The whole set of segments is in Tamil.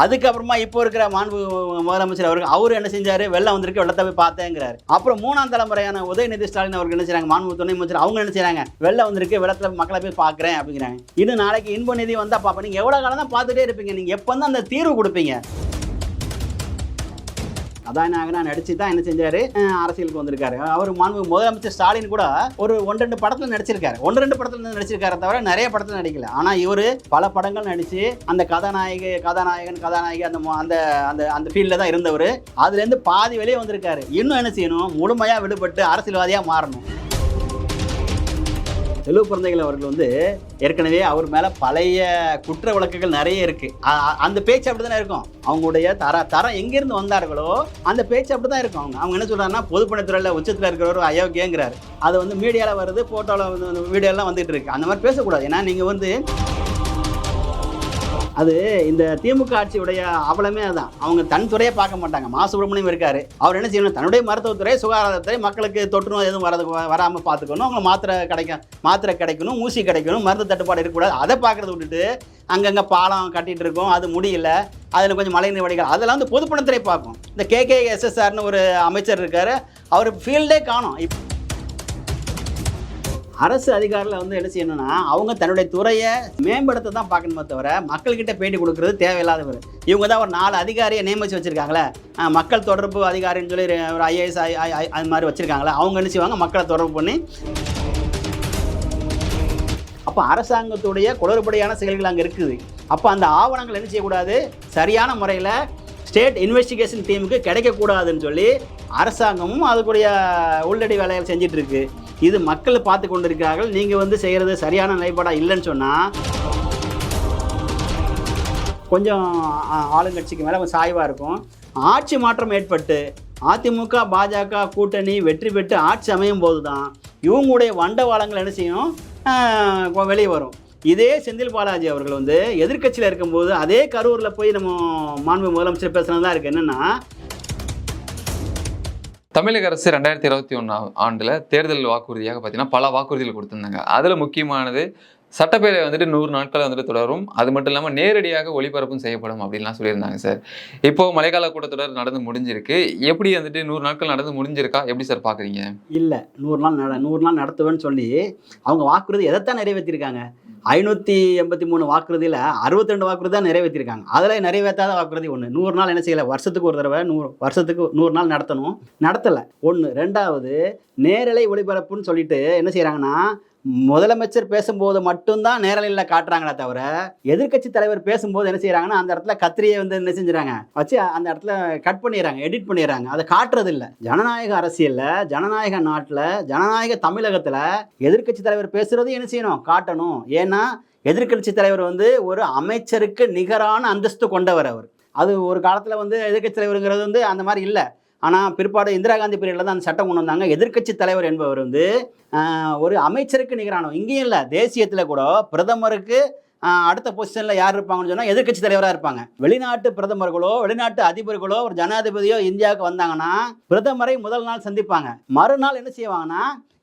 அதுக்கப்புறமா இப்போ இருக்கிற மாண்பு முதலமைச்சர் அவர்கள் அவர் என்ன செஞ்சாரு? வெள்ளம் வந்திருக்கு வெள்ளத்தை போய் பார்த்தேங்கிறாரு. அப்புறம் மூணாம் தலைமுறையான உதயநிதி ஸ்டாலின் அவர்கள் என்ன செய்றாங்க? மாண்பு துணை அமைச்சர் அவங்க என்ன செய்றாங்க? வெள்ளம் வந்திருக்கு வெள்ளத்தில் மக்களை போய் பார்க்குறேன் அப்படிங்கிறாங்க. இன்னும் நாளைக்கு இன்ப நிதி வந்தால் பார்ப்பேன். நீங்கள் எவ்வளோ காலம் தான் பார்த்துட்டே இருப்பீங்க. நீங்கள் எப்போ தான் அந்த தீர்வு கொடுப்பீங்க? கதாநாயகனா நடிச்சு தான் என்ன செஞ்சாரு? அரசியலுக்கு வந்திருக்காரு. அவர் மாண்பு முதலமைச்சர் ஸ்டாலின் கூட ஒரு ஒன்று ரெண்டு படத்துல நடிச்சிருக்காரு. ஒன்று ரெண்டு படத்துல நடிச்சிருக்காரு தவிர நிறைய படத்துல நடிக்கல. ஆனா இவர் பல படங்கள் நடிச்சு அந்த கதாநாயகி கதாநாயகன் கதாநாயகி அந்த அந்த அந்த அந்த ஃபீல்டில் தான் இருந்தவர். அதுலேருந்து பாதி வெளியே வந்திருக்காரு. இன்னும் என்ன செய்யணும்? முழுமையாக விடுபட்டு அரசியல்வாதியாக மாறணும். செல்வ பிறந்தைகள் அவர்கள் வந்து ஏற்கனவே அவர் மேலே பழைய குற்ற வழக்குகள் நிறைய இருக்கு. அந்த பேச்சு அப்படிதானே இருக்கும்? அவங்களுடைய தர தரம் எங்கிருந்து வந்தார்களோ அந்த பேச்சு அப்படிதான் இருக்கும் அவங்க. அவங்க என்ன சொல்றாங்கன்னா பொதுப்பணித்துறையில் உச்சத்தில் இருக்கிறவர் அயோக்கியங்கிறார். அது வந்து மீடியாவில் வருது ஃபோட்டோவில் வந்து வீடியோலாம் வந்துட்டு இருக்கு. அந்த மாதிரி பேசக்கூடாது. ஏன்னா நீங்கள் வந்து அது இந்த திமுக ஆட்சியுடைய அவலமே அதுதான் அவங்க தன் துறையை பார்க்க மாட்டாங்க. மா. சுப்பிரமணியம் இருக்காரு. அவர் என்ன செய்யணும்? தன்னுடைய மருத்துவத்துறை சுகாதாரத்துறை மக்களுக்கு தொற்று நோய் எதுவும் வரது வராமல் பார்த்துக்கணும். அவங்க மாத்திரை கிடைக்க மாத்திரை கிடைக்கணும் ஊசி கிடைக்கணும் மருந்து தட்டுப்பாடு இருக்கக்கூடாது. அதை பார்க்கறத விட்டுட்டு அங்கங்கே பாலம் கட்டிட்டு இருக்கோம். அது முடியல. அதில் கொஞ்சம் மழைநீர் வடிகள் அதெல்லாம் வந்து பொதுப்பணத்துறை பார்க்கும். இந்த கேகே எஸ்எஸ்ஆர்னு ஒரு அமைச்சர் இருக்காரு. அவர் ஃபீல்டே காணும். இப் அரசு அதிகாரிகள் வந்து என்ன செய்யணும்னா அவங்க தன்னுடைய துறையை மேம்படுத்த தான் பார்க்கணுமே தவிர மக்கள்கிட்ட பேட்டி கொடுக்கறது தேவையில்லாதவர். இவங்க தான் ஒரு நாலு அதிகாரியை நியமிச்சு வச்சுருக்காங்களே. மக்கள் தொடர்பு அதிகாரின்னு சொல்லி ஒரு ஐஏஎஸ் அது மாதிரி வச்சுருக்காங்களே. அவங்க என்ன செய்வாங்க? மக்களை தொடர்பு பண்ணி அப்போ அரசாங்கத்துடைய குளறுபடியான செயல்கள் அங்கே இருக்குது. அப்போ அந்த ஆவணங்கள் என்ன செய்யக்கூடாது? சரியான முறையில் ஸ்டேட் இன்வெஸ்டிகேஷன் டீமுக்கு கிடைக்கக்கூடாதுன்னு சொல்லி அரசாங்கமும் அதுக்குரிய உள்ளடி வேலைகள் செஞ்சிட்ருக்கு இது மக்கள் பார்த்து கொண்டிருக்கிறார்கள். நீங்கள் வந்து செய்கிறது சரியான நிலைப்பாடாக இல்லைன்னு சொன்னால் கொஞ்சம் ஆளுங்கட்சிக்கு மேலே கொஞ்சம் சாய்வாக இருக்கும். ஆட்சி மாற்றம் ஏற்பட்டு அதிமுக பாஜக கூட்டணி வெற்றி பெற்று ஆட்சி அமையும் போது தான் இவங்களுடைய வண்டவாளங்கள் என்ன செய்யும்? வெளியே வரும். இதே செந்தில் பாலாஜி அவர்கள் வந்து எதிர்க்கட்சியில் இருக்கும்போது அதே கரூரில் போய் நம்ம மாண்பு முதலமைச்சர் பேசினது தான் இருக்குது என்னென்னா தமிழக அரசு ரெண்டாயிரத்தி இருபத்தி ஒன்றாம் ஆண்டில் தேர்தல் வாக்குறுதியாக பார்த்தீங்கன்னா பல வாக்குறுதிகள் கொடுத்துருந்தாங்க. அதில் முக்கியமானது சட்டப்பேரவை வந்துட்டு நூறு நாட்கள் வந்துட்டு தொடரும். அது மட்டும் இல்லாமல் நேரடியாக ஒளிபரப்பும் செய்யப்படும் அப்படின்லாம் சொல்லியிருந்தாங்க சார். இப்போ மழைக்கால கூட்டத்தொடர் நடந்து முடிஞ்சிருக்கு. எப்படி வந்துட்டு நூறு நாட்கள் நடந்து முடிஞ்சிருக்கா? எப்படி சார் பார்க்குறீங்க இல்லை நூறு நாள் நட நூறு நாள் நடத்துவேன்னு சொல்லி அவங்க வாக்குறுதி எதைத்தான் நிறைவேற்றிருக்காங்க? ஐநூற்றி எண்பத்தி மூணு வாக்குறுதியில் அறுபத்தி ரெண்டு வாக்குறுதி தான் நிறைவேற்றிருக்காங்க. அதில் நிறைவேற்றாத வாக்குறுதி ஒன்று நூறு நாள் என்ன செய்யலை? வருஷத்துக்கு ஒரு தடவை நூறு வருஷத்துக்கு நூறு நாள் நடத்தணும். நடத்தலை. ஒன்று ரெண்டாவது நேரலை ஒளிபரப்புன்னு சொல்லிட்டு என்ன செய்கிறாங்கன்னா முதலமைச்சர் பேசும்போது மட்டும்தான் நேரலையில் காட்டுறாங்களே தவிர எதிர்க்கட்சி தலைவர் பேசும்போது என்ன செய்கிறாங்கன்னா அந்த இடத்துல கத்திரியை வந்து என்ன செஞ்சுறாங்க? வச்சு அந்த இடத்துல கட் பண்ணிடுறாங்க எடிட் பண்ணிடுறாங்க. அதை காட்டுறது இல்லை ஜனநாயக அரசியலில் ஜனநாயக நாட்டில் ஜனநாயக தமிழகத்தில் எதிர்க்கட்சி தலைவர் பேசுறது என்ன செய்யணும்? காட்டணும். ஏன்னா எதிர்க்கட்சி தலைவர் வந்து ஒரு அமைச்சருக்கு நிகரான அந்தஸ்து கொண்டவர் அவர். அது ஒரு காலத்தில் வந்து எதிர்க்கட்சி தலைவருங்கிறது வந்து அந்த மாதிரி இல்லை. ஆனால் பிற்பாடு இந்திரா காந்தி பீரியடில் தான் அந்த சட்டம் கொண்டு வந்தாங்க. எதிர்க்கட்சி தலைவர் என்பவர் வந்து ஒரு அமைச்சருக்கு நிகரானவர் இங்கேயும் இல்லை தேசியத்தில் கூட பிரதமருக்கு அடுத்த பொசிஷனில் யார் இருப்பாங்கன்னு சொன்னால் எதிர்க்கட்சி தலைவராக இருப்பாங்க. வெளிநாட்டு பிரதமர்களோ வெளிநாட்டு அதிபர்களோ ஒரு ஜனாதிபதியோ இந்தியாவுக்கு வந்தாங்கன்னா பிரதமரை முதல் நாள் சந்திப்பாங்க. மறுநாள் என்ன செய்வாங்கன்னா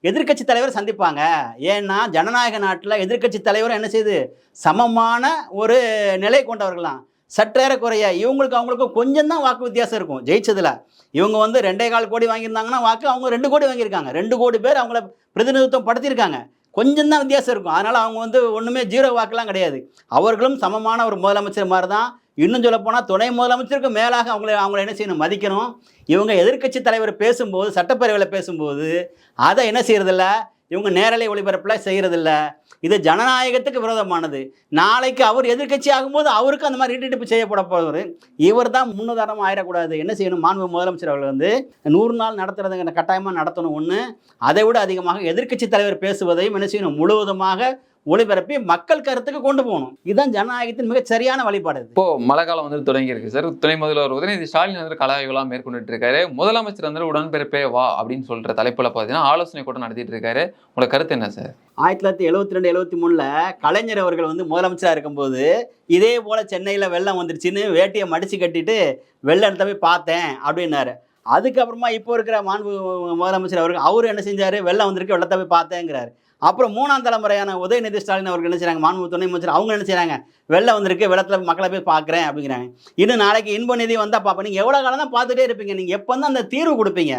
எதிர்க்கட்சி தலைவர் சந்திப்பாங்க. ஏன்னா ஜனநாயக நாட்டில் எதிர்க்கட்சி தலைவர் என்ன செய்யுது சமமான ஒரு நிலை கொண்டவர்களாம் சற்றேறக்குறைய இவங்களுக்கு அவங்களுக்கும் கொஞ்சம் தான் வாக்கு வித்தியாசம் இருக்கும். ஜெயிச்சதில். இவங்க வந்து ரெண்டே கால் கோடி வாங்கியிருந்தாங்கன்னா வாக்கு அவங்க ரெண்டு கோடி வாங்கியிருக்காங்க. ரெண்டு கோடி பேர் அவங்கள பிரதிநிதித்துவம் படுத்தியிருக்காங்க. கொஞ்சம் தான் வித்தியாசம் இருக்கும். அதனால் அவங்க வந்து ஒன்றுமே ஜீரோ வாக்கெலாம் கிடையாது. அவர்களும் சமமான ஒரு முதலமைச்சர் மாதிரி தான் இன்னும் சொல்லப்போனால் துணை முதலமைச்சருக்கு மேலாக அவங்கள அவங்கள என்ன செய்யணும்? மதிக்கணும். இவங்க எதிர்க்கட்சி தலைவர் பேசும்போது சட்டப்பேரவையில் பேசும்போது அதை என்ன செய்யறதில்ல? இவங்க நேரலை ஒளிபரப்பில் செய்கிறதில்ல இது ஜனநாயகத்துக்கு விரோதமானது. நாளைக்கு அவர் எதிர்க்கட்சி ஆகும்போது அவருக்கு அந்த மாதிரி ஈட்டிட்டு செய்யப்பட போகிறவர் இவர் தான் முன்னுதாரணம் ஆயிடக்கூடாது. என்ன செய்யணும்? மாண்பு முதலமைச்சர் அவர்கள் வந்து நூறு நாள் நடத்துறதுங்கிற கட்டாயமாக நடத்தணும். ஒன்று அதை விட அதிகமாக எதிர்க்கட்சி தலைவர் பேசுவதையும் என்ன செய்யணும்? முழுவதுமாக ஒளிபரப்பி மக்கள் கருத்துக்கு கொண்டு போகணும். இதுதான் ஜனநாயகத்தின் மிகச் சரியான வழிபாடு இப்போ மழை காலம் வந்து தொடங்கி இருக்கு சார். துணை முதல்வர் உதயநிதி ஸ்டாலின் வந்து கலாய்வுலாம் மேற்கொண்டுட்டு இருக்காரு. முதலமைச்சர் வந்து உடன்பிறப்பே வா அப்படின்னு சொல்ற தலைப்புல பார்த்தீங்கன்னா ஆலோசனை கூட்டம் நடத்திட்டு இருக்காரு. உங்களோட கருத்து என்ன சார்? ஆயிரத்தி தொள்ளாயிரத்தி எழுபத்தி ரெண்டு எழுபத்தி மூணில் கலைஞர் அவர்கள் வந்து முதலமைச்சராக இருக்கும்போது இதே போல் சென்னையில் வெள்ளம் வந்துருச்சுன்னு வேட்டியை மடித்து கட்டிட்டு வெள்ளத்தை போய் பார்த்தேன் அப்படின்னாரு. அதுக்கப்புறமா இப்போ இருக்கிற மாண்பு முதலமைச்சர் அவர்கள் அவர் என்ன செஞ்சார்? வெள்ளம் வந்திருக்கு வெள்ளத்தை போய் பார்த்தேங்கிறாரு. அப்புறம் மூணாம் தலைமுறையான உதயநிதி ஸ்டாலின் அவர்கள் என்ன செய்கிறாங்க மாண்பு துணை அமைச்சர் அவங்க என்ன செய்கிறாங்க வெள்ளம் வந்திருக்கு வெள்ளத்தில் மக்களை போய் பார்க்குறேன் அப்படிங்கிறாங்க. இன்னும் நாளைக்கு இன்ப நிதி வந்தால் பார்ப்போம். நீங்கள் எவ்வளோ காலம் தான் பார்த்துட்டே இருப்பீங்க? நீங்கள் எப்போ தான் அந்த தீர்வு கொடுப்பீங்க?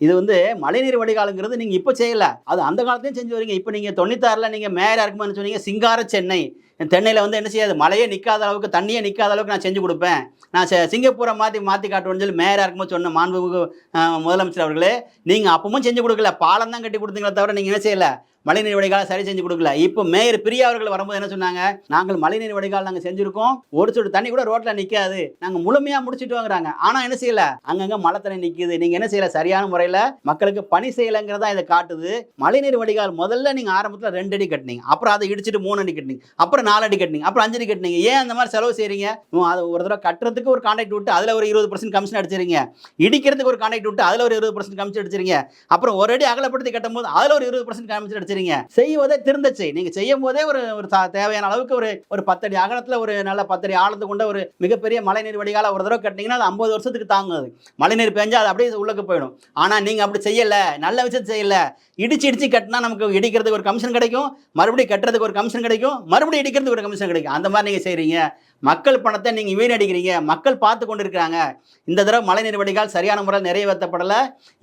இது வந்து மழைநீர் வடிகாலுங்கிறது நீங்கள் இப்போ செய்யலை. அது அந்த காலத்தையும் செஞ்சு வரீங்க. இப்போ நீங்கள் தொண்ணூத்தாறில் நீங்கள் மேயராக இருக்குமான்னு சொன்னீங்க? சிங்கார சென்னை. தென்னையில் வந்து என்ன செய்யாது? மழையே நிற்காத அளவுக்கு தண்ணியே நிற்காத அளவுக்கு நான் செஞ்சு கொடுப்பேன். நான் சிங்கப்பூரை மாற்றி மாற்றி காட்டுவேன்னு சொல்லி மேயராக இருக்கும்போது சொன்ன மாண்புமிகு முதலமைச்சர் அவர்களே நீங்கள் அப்பவும் செஞ்சு கொடுக்கல. பாலம் தான் கட்டி கொடுத்தீங்களே தவிர நீங்கள் என்ன செய்யலை? மழைநீர் வடிகால் சரி செஞ்சு கொடுக்கல. இப்போ மேயர் பிரியா அவர்கள் வரும்போது என்ன சொன்னாங்க? நாங்கள் மழைநீர் வடிகால் நாங்கள் செஞ்சுருக்கோம். ஒரு சொட்டு தண்ணி கூட ரோட்டில் நிற்காது நாங்கள் முழுமையாக முடிச்சுட்டு வாங்குறாங்க. ஆனால் என்ன செய்யல? அங்கங்கே மழை தண்ணி நிக்குது. நீங்கள் என்ன செய்யல? சரியான முறையில் மக்களுக்கு பணி செய்யலைங்கிறதா இதை காட்டுது. மழைநீர் வடிகால் முதல்ல நீங்கள் ஆரம்பத்தில் ரெண்டு அடி கட்டினீங்க. அப்புறம் அதை இடிச்சிட்டு மூணு அடி கட்டினீங்க. அப்புறம் நாலு அடி கட்டினீங்க. அப்புறம் அஞ்சு அடி கட்டினீங்க. ஏன் அந்த மாதிரி செலவு செய்றீங்க? அதை அது ஒரு தடவை கட்டுறதுக்கு ஒரு கான்ட்ராக்ட் விட்டு அதில் ஒரு இருபது பர்சன்ட் கமிஷன் அடிச்சிருங்க. இடிக்கிறதுக்கு ஒரு கான்ட்ராக்ட் விட்டு அதில் ஒரு இருபது பர்சன்ட் கமிஷன் அடிச்சிருங்க. அப்புறம் ஒரு அடி அகலப்படுத்தி கட்டும்போது அதில் ஒரு இருபது பர்சன்ட் கமிஷன் அடிச்சிருங்க செய்வதே திருந்தச்சு நீங்க செய்யும் போதே ஒரு ஒரு தேவையான அளவுக்கு ஒரு ஒரு பத்தடி அகலத்துல ஒரு நல்ல பத்தடி ஆழத்து கொண்ட ஒரு மிகப்பெரிய மழைநீர் வடிகால ஒரு தடவை கட்டினீங்கன்னா அது ஐம்பது வருஷத்துக்கு தாங்குது மழைநீர் பெஞ்சா அது அப்படியே உள்ளுக்கு போயிடும். ஆனா நீங்க அப்படி செய்யல நல்ல விஷயத்தை செய்யல இடிச்சு இடிச்சு கட்டினா நமக்கு இடிக்கிறதுக்கு ஒரு கமிஷன் கிடைக்கும் மறுபடியும் கட்டுறதுக்கு ஒரு கமிஷன் கிடைக்கும் மறுபடியும் இடிக்கிறதுக்கு ஒரு கமிஷன் கிடைக்கும். அந்த மாதிரி நீங்க செய்றீங்க. மக்கள் பணத்தை நீங்க வீணடிக்கிறீங்க மக்கள் பார்த்து கொண்டு இருக்கிறாங்க இந்த தடவை மழைநீர் வடிகால் சரியான முறையில் நிறைவேற்றப்படலை.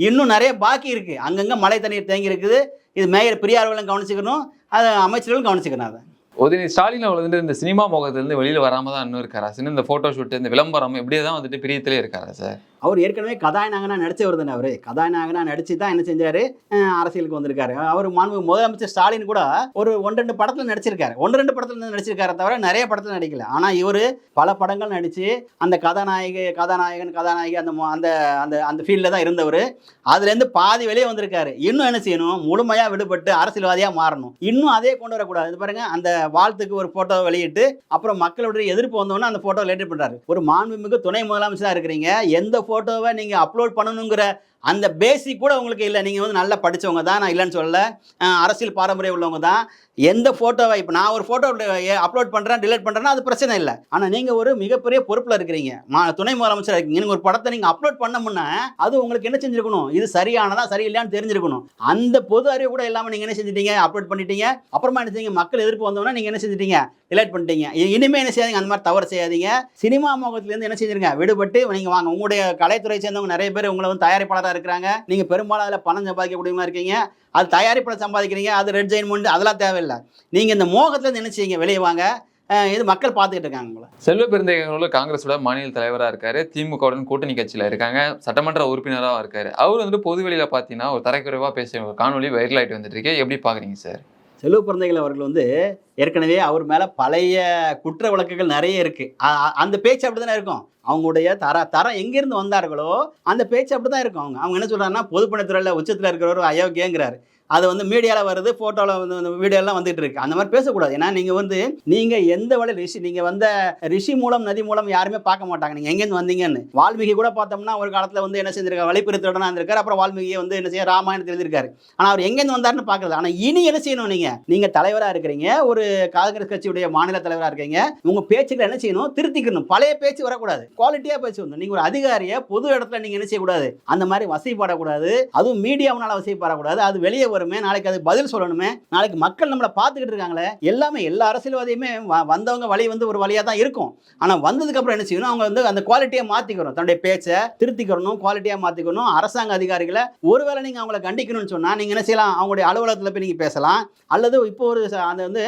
இன்னும் நிறைய பாக்கி இருக்கு. அங்கங்க மழை தண்ணீர் தேங்கி இருக்குது. இது மேயர் பெரியார்களும் கவனிச்சுக்கணும் அது அமைச்சர்களும் கவனிச்சுக்கணும் அதை. உதயநிதி ஸ்டாலின் அவர் வந்துட்டு இந்த சினிமா முகத்துலேருந்து வெளியில் வராமல் தான் இன்னும் இருக்காரா? சார் இந்த ஃபோட்டோ ஷூட்டு இந்த விளம்பரம் இப்படியே தான் வந்துட்டு பிரியத்திலே இருக்காரா சார் அவர் ஏற்கனவே கதாநாயகனா நடிச்சவர் தானே அவர். கதாநாயகனா நடிச்சு தான் என்ன செஞ்சாரு? அரசியலுக்கு வந்திருக்காரு. அவர் மாண்பு முதலமைச்சர் ஸ்டாலின் கூட ஒரு ஒன்று ரெண்டு படத்தில் நடிச்சிருக்காரு. ஒன்று ரெண்டு படத்தில் நடிச்சிருக்காரு தவிர நிறைய படத்தில் நடிக்கல. ஆனால் இவர் பல படங்கள் நடித்து அந்த கதாநாயகி கதாநாயகன் கதாநாயகி அந்த அந்த அந்த அந்த ஃபீல்டில் தான் இருந்தவர். அதுலேருந்து பாதி வெளியே வந்திருக்காரு. இன்னும் என்ன செய்யணும்? முழுமையாக விடுபட்டு அரசியல்வாதியாக மாறணும். இன்னும் அதே கொண்டு வரக்கூடாது. பாருங்கள் பாருங்க அந்த வாழ்த்துக்கு ஒரு ஃபோட்டோ வெளியிட்டு அப்புறம் மக்களுடைய எதிர்ப்பு வந்தோன்னே அந்த ஃபோட்டோ லேட்டர் பண்ணுறாரு ஒரு மாண்புமிகு துணை முதலமைச்சராக இருக்கிறீங்க. எந்த ஃபோட்டோவை நீங்கள் அப்லோட் பண்ணணுங்கிற அந்த பேசிக் கூட உங்களுக்கு இல்லை. நீங்கள் வந்து நல்லா படிச்சவங்க தான். நான் இல்லைன்னு சொல்லலை. அரசியல் பாரம்பரியம் உள்ளவங்க தான். எந்த ஃபோட்டோவை இப்போ நான் ஒரு ஃபோட்டோ அப்லோட் பண்ணுறேன் டிலீட் பண்ணுறேன்னா அது பிரச்சனை இல்லை. ஆனால் நீங்கள் ஒரு மிகப்பெரிய பொறுப்பில் இருக்கிறீங்க. மா துணை முதலமைச்சர் இருக்கீங்க. நீங்கள் ஒரு படத்தை நீங்கள் அப்லோட் பண்ணமுன்னா அது உங்களுக்கு என்ன செஞ்சுருக்கணும்? இது சரியானதா சரியில்லையான்னு தெரிஞ்சிருக்கணும். அந்த பொது அறிவு கூட இல்லாமல் நீங்கள் என்ன செஞ்சிட்டீங்க? அப்லோட் பண்ணிட்டீங்க. அப்புறமா என்ன செய்யுங்க மக்கள் எதிர்ப்பு வந்தோம்னா நீங்கள் என்ன செஞ்சிட்டீங்க? டிலேட் பண்ணிட்டீங்க. இனிமேல் என்ன செய்யாதீங்க? அந்த மாதிரி தவறு செய்யாதீங்க. சினிமா முகத்துலேருந்து என்ன செஞ்சிருங்க? விடுபட்டு நீங்கள் வாங்க. உங்களுடைய கலைத்துறை சேர்ந்தவங்க நிறைய பேர் உங்களை வந்து தயாரிப்பாளராக இருக்கிறாங்க. நீங்கள் பெரும்பாலும் அதில் பணம் சம்பாதிக்கக்கூடியவங்களா இருக்கீங்க. அது தயாரிப்பில் சம்பாதிக்கிறீங்க. அது ரெட் ஜெயின் மூண்டு அதெல்லாம் தேவையில்லை. நீங்கள் இந்த மோகத்துலேருந்து என்ன செய்யுங்க வெளியே வாங்க. இது மக்கள் பார்த்துக்கிட்டு இருக்காங்க உங்களை. செல்வ பெருந்தகைகளோட காங்கிரஸோட மாநில தலைவராக இருக்காரு. திமுகவுடன் கூட்டணி கட்சியில் இருக்காங்க. சட்டமன்ற உறுப்பினராக இருக்காரு. அவர் வந்துட்டு பொதுவெளியில் பார்த்தீங்கன்னா ஒரு தரக்குறைவாக பேசுகிற காணொலி வைரல் வந்துட்டுருக்கேன் வந்துட்டு இருக்கு. எப்படி பார்க்குறீங்க சார்? செல்வ பிறந்தைகள் அவர்கள் வந்து ஏற்கனவே அவர் மேலே பழைய குற்ற வழக்குகள் நிறைய இருக்குது அந்த பேச்சு அப்படி தானே இருக்கும்? அவங்களுடைய தர தரம் எங்கேருந்து வந்தார்களோ அந்த பேச்சு அப்படி தான் இருக்கும் அவங்க. அவங்க என்ன சொல்கிறாங்கன்னா பொதுப்பணித்துறையில் உச்சத்தில் இருக்கிறவர் அயோக்கியங்கிறாரு. அது வந்து மீடியாவில் வருது ஃபோட்டோவில் வந்து வீடியோலாம் வந்துட்டு இருக்கு. அந்த மாதிரி பேசக்கூடாது. ஏன்னா நீங்கள் வந்து நீங்கள் எந்த வழி ரிஷி நீங்கள் வந்த ரிஷி மூலம் நதி மூலம் யாருமே பார்க்க மாட்டாங்க. நீங்கள் எங்கேருந்து வந்தீங்கன்னு. வால்மீகி கூட பார்த்தோம்னா ஒரு காலத்தில் வந்து என்ன செஞ்சிருக்காரு? வழிபெருத்தோடனா இருந்திருக்காரு. அப்புறம் வால்மீகியை வந்து என்ன செய்ய ராமாயணத்தில் எழுதியிருக்காரு. ஆனால் அவர் எங்கேருந்து வந்தாருன்னு பார்க்குறது ஆனால் இனி என்ன செய்யணும் நீங்கள் நீங்கள் தலைவராக இருக்கிறீங்க. ஒரு காங்கிரஸ் கட்சியுடைய மாநில தலைவராக இருக்கீங்க. உங்கள் பேச்சுக்களை என்ன செய்யணும்? திருத்திக்கணும். பழைய பேச்சு வரக்கூடாது. குவாலிட்டியாக பேச்சு வந்து நீங்கள் ஒரு அதிகாரியை பொது இடத்துல நீங்கள் என்ன செய்யக்கூடாது? அந்த மாதிரி வசைப்பாடக்கூடாது. அதுவும் மீடியாவுனால வசைப்பாடக்கூடாது. அது வெளியே வரும் நாளைக்கு அது பதில் சொல்லணுமே நாளைக்கு மக்கள் நம்மளை பார்த்துக்கிட்டு இருக்காங்களே எல்லாமே எல்லா அரசியல்வாதியுமே வந்தவங்க வழி வந்து ஒரு வழியாக தான் இருக்கும். ஆனால் வந்ததுக்கப்புறம் என்ன செய்யணும்? அவங்க வந்து அந்த குவாலிட்டியை மாற்றிக்கணும் தன்னுடைய பேச்சை திருத்திக்கணும் குவாலிட்டியாக மாற்றிக்கணும் அரசாங்க அதிகாரிகளை ஒருவேளை நீங்கள் அவங்கள கண்டிக்கணும்னு சொன்னால் நீங்கள் என்ன செய்யலாம்? அவங்களுடைய அலுவலகத்தில் போய் நீங்கள் பேசலாம். அல்லது இப்போ ஒரு அந்த வந்து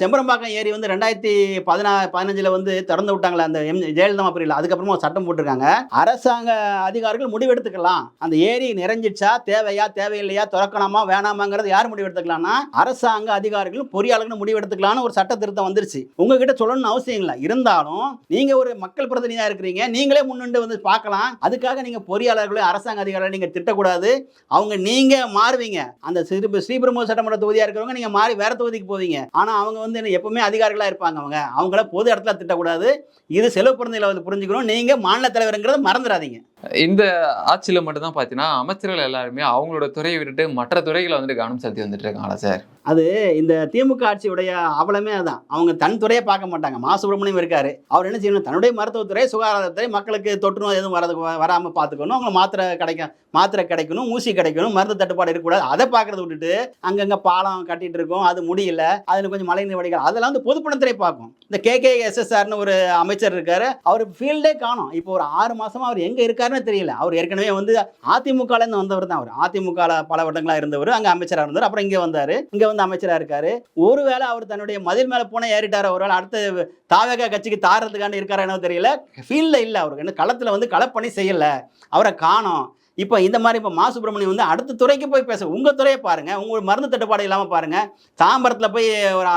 செம்பரம்பாக்கம் ஏரி வந்து ரெண்டாயிரத்தி பதினா பதினஞ்சில் வந்து திறந்து விட்டாங்களே அந்த எம் ஜெயலலிதா பிரிவில் அதுக்கப்புறமா ஒரு சட்டம் போட்டிருக்காங்க. அரசாங்க அதிகாரிகள் முடிவெடுத்துக்கலாம். அந்த ஏரி நிறைஞ்சிச்சா தேவையா? தேவையில்லையா? திறக்கணுமா வேணாமாங்கிறது யார் முடிவெடுத்துக்கலாம்னா அரசாங்க அதிகாரிகளும் பொறியாளர்களும் முடிவு எடுத்துக்கலாம்னு ஒரு சட்ட திருத்தம் வந்துருச்சு. உங்ககிட்ட சொல்லணும்னு அவசியம் இல்லை. இருந்தாலும் நீங்க ஒரு மக்கள் பிரதிநிதியா இருக்கிறீங்க. நீங்களே முன்னின்று வந்து பார்க்கலாம். அதுக்காக நீங்க பொறியாளர்களோ அரசாங்க அதிகாரிகளை நீங்க திட்டக்கூடாது. அவங்க நீங்க மாறுவீங்க. அந்த ஸ்ரீ ஸ்ரீபெரும்பு சட்டமன்ற தொகுதியா இருக்கிறவங்க நீங்க மாறி வேற தொகுதிக்கு போவீங்க. ஆனா அவங்க வந்து எப்பவுமே அதிகாரிகளா இருப்பாங்க அவங்க. அவங்கள பொது இடத்துல திட்டக்கூடாது. இது செலவு பிறந்தையில வந்து புரிஞ்சுக்கணும். நீங்க மாநில தலைவருங்கிறத மறந்துடாதீங்க. இந்த ஆட்சியில் மட்டும்தான் பார்த்தீங்கன்னா அமைச்சர்கள் எல்லாருமே அவங்களோட துறையை விட்டுட்டு மற்ற துறைகளை வந்துட்டு கவனம் செலுத்தி வந்துட்டு இருக்காங்களா சார்? அது இந்த திமுக ஆட்சியுடைய அவலமே அதான். அவங்க தன் துறையை பார்க்க மாட்டாங்க. மா. சுப்பிரமணியம் இருக்காரு. அவர் என்ன செய்யணும்? தன்னுடைய மருத்துவத்துறை சுகாதாரத்துறை மக்களுக்கு தொற்று நோய் எதுவும் வரது வராமல் பார்த்துக்கணும். அவங்க மாத்திரை கிடைக்க மாத்திரை கிடைக்கணும் ஊசி கிடைக்கணும் மருந்து தட்டுப்பாடு இருக்கக்கூடாது. அதை பார்க்கறத விட்டுட்டு அங்கங்கே பாலம் கட்டிட்டு இருக்கோம். அது முடியல. அதில் கொஞ்சம் மழை நீர் வடிகால். அதெல்லாம் வந்து பொதுப்பணத்துறை பார்க்கும். இந்த கே. கே. எஸ்எஸ்ஆர்னு ஒரு அமைச்சர் இருக்காரு. அவர் ஃபீல்டே காணும். இப்போ ஒரு ஆறு மாசமா அவர் எங்கே இருக்காருன்னு தெரியல. அவர் ஏற்கனவே வந்து அதிமுகலேருந்து வந்தவர் தான் அவர். அதிமுக பல வருடங்களா இருந்தவர் அங்கே அமைச்சராக இருந்தார். அப்புறம் இங்கே வந்தார். இங்கே வந்து அமைச்சராக இருக்காரு. ஒருவேளை அவர் தன்னுடைய மதில் மேலே போன ஏறிட்டார்? அவரால் அடுத்த தாவேகா கட்சிக்கு தாரதுக்காண்டி இருக்காரா என்னவோ தெரியல. ஃபீல்டில் இல்லை அவருக்கு. என்ன களத்தில் வந்து களப்பணி செய்யலை. அவரை காணோம். இப்போ இந்த மாதிரி இப்போ மா சுப்பிரமணியம் வந்து அடுத்த துறைக்கு போய் பேச உங்கள் துறையை பாருங்கள் உங்கள் மருந்து தட்டுப்பாடு இல்லாமல் பாருங்கள் தாம்பரத்தில் போய் ஒரு